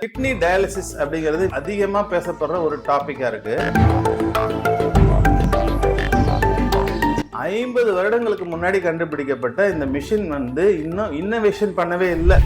Kidney dialysis அப்படிங்கிறது அதிகமாக பேசப்படுற ஒரு டாப்பிக்காக இருக்கு. ஐம்பது வருடங்களுக்கு முன்னாடி கண்டுபிடிக்கப்பட்ட இந்த மிஷின் வந்து இன்னும் இன்னோவேஷன் பண்ணவே இல்லை.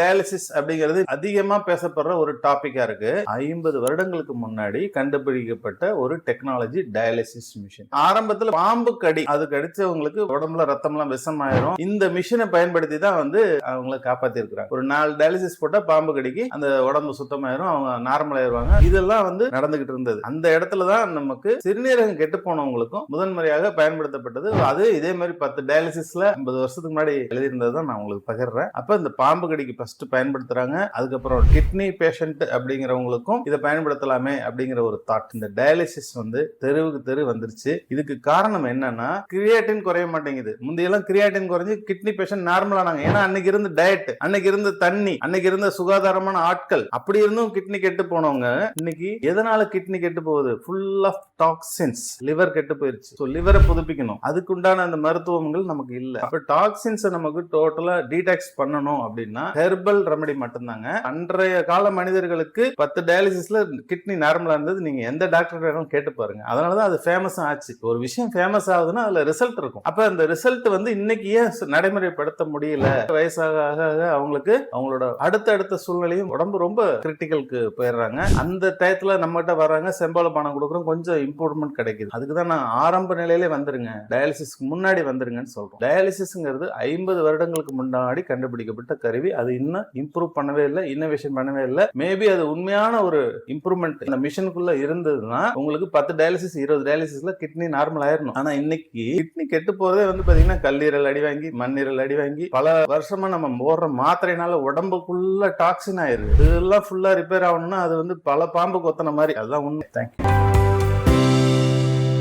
டயாலிசிஸ் அப்படிங்கிறது அதிகமா பேசப்படுற ஒரு டாபிக்கா இருக்கு. ஐம்பது வருடங்களுக்கு முன்னாடி கண்டுபிடிக்கப்பட்ட ஒரு டெக்னாலஜி டயாலிசிஸ் மிஷின் ஆரம்பத்துல பாம்பு கடி அது கடிச்சவங்களுக்கு உடம்புல ரத்தம்லாம் விஷமாயிரும். இந்த மிஷினை பயன்படுத்தி தான் வந்து அவங்கள காப்பாத்தி இருக்கிறாங்க ஒரு நாலு டயாலிசிஸ் போட்டா பாம்பு கடிக்கு அந்த உடம்பு சுத்தமாயிரும் அவங்க நார்மல் ஆயிருவாங்க. இதெல்லாம் வந்து நடந்துகிட்டு இருந்தது. அந்த இடத்துல தான் நமக்கு சிறுநீரகம் கெட்டு போனவங்களுக்கும் முதன்முறையாக பயன்படுத்தப்பட்டது. அது இதே மாதிரி பத்து டயாலிசிஸ்ல ஐம்பது வருஷத்துக்கு முன்னாடி எழுதியிருந்தது தான் நான் உங்களுக்கு பகிர்றேன். அப்ப இந்த பாம்பு கடிக்கு ஃபஸ்ட்டு பயன்படுத்துறாங்க. அதுக்கப்புறம் கிட்னி பேஷண்ட் அப்படிங்கிறவங்களுக்கும் இதை பயன்படுத்தலாமே அப்படிங்கிற ஒரு தாட் இந்த டயாலிசிஸ் வந்து தெருவுக்கு தெரு வந்துருச்சு. இதுக்கு காரணம் என்னன்னா கிரியாட்டின் குறைய மாட்டேங்குது. முந்தையெல்லாம் கிரியாட்டின் குறைஞ்சி கிட்னி பேஷண்ட் நார்மலானாங்க ஏன்னா அன்னைக்கு இருந்த டயட் அன்னைக்கு இருந்த தண்ணி அன்னைக்கு இருந்த சுகாதாரமான ஆட்கள் அப்படி இருந்தும் கிட்னி கெட்டு போனவங்க இன்னைக்கு எதனால கிட்னி கெட்டு போகுது? ஃபுல் ஆஃப் டாக்ஸின்ஸ் லிவர் கெட்டு போயிருச்சு. ஸோ லிவரை புதுப்பிக்கணும். அதுக்குண்டான அந்த மருத்துவங்கள் நமக்கு இல்லை. அப்போ டாக்ஸின்ஸை நமக்கு டோட்டலாக டீடாக்ஸ் பண்ணணும் அப்படின்னா ஹெர்பல் ரெமடி மட்டும்தாங்க. அன்றைய கால மனிதர்களுக்கு பத்து டயாலிசிஸ்ல கிட்னி நார்மலா இருந்தது. நீங்க எந்த டாக்டர் வேணாலும் கேட்டு பாருங்க. அதனாலதான் அது ஃபேமஸ் ஆச்சு. ஒரு விஷயம் ஃபேமஸ் ஆகுதுன்னா அதுல ரிசல்ட் இருக்கும். அப்ப அந்த ரிசல்ட் வந்து இன்னைக்கு ஏன் நடைமுறைப்படுத்த முடியல? வயசாக ஆக அவங்களுக்கு அவங்களோட அடுத்தடுத்த சூழ்நிலையும் உடம்பு ரொம்ப கிரிட்டிக்கலுக்கு போயிடுறாங்க. அந்த டயத்துல நம்மகிட்ட வர்றாங்க. செம்பால பணம் கொடுக்குறோம். கொஞ்சம் இம்ப்ரூவ்மெண்ட் கிடைக்குது. அதுக்கு தான் நான் ஆரம்ப நிலையிலே வந்துருங்க. டயாலிசிஸ்க்கு முன்னாடி வந்துருங்கன்னு சொல்றோம். டயாலிசிஸ்ங்கிறது ஐம்பது வருடங்களுக்கு முன்னாடி கண்டுபிடிக்கப்பட்ட கருவி. அது இன்னும் இம்ப்ரூவ் பண்ணவே இல்லை இன்னோவேஷன் பண்ணவே இல்லை. மேபி அது உண்மையான ஒரு இம்ப்ரூவ்மெண்ட் இந்த மிஷினுக்குள்ள இருந்ததுன்னா உங்களுக்கு பத்து டயாலிசிஸ் இருபது டயாலிசிஸ்ல கிட்னி நார்மல் ஆயிரணும். ஆனா இன்னைக்கு கிட்னி கெட்டு போறதே வந்து பாத்தீங்கன்னா கல்லீரல் அடி வாங்கி மண்ணீரல் அடி வாங்கி பல வருஷமா நம்ம போடுற மாத்திரைனால உடம்புக்குள்ள டாக்ஸின் ஆயிருது இதெல்லாம் ஃபுல்லா ரிப்பேர் ஆகணும்னா அது வந்து பல பாம்பு கொத்தன மாதிரி. அதுதான் உண்மை. தேங்க்யூ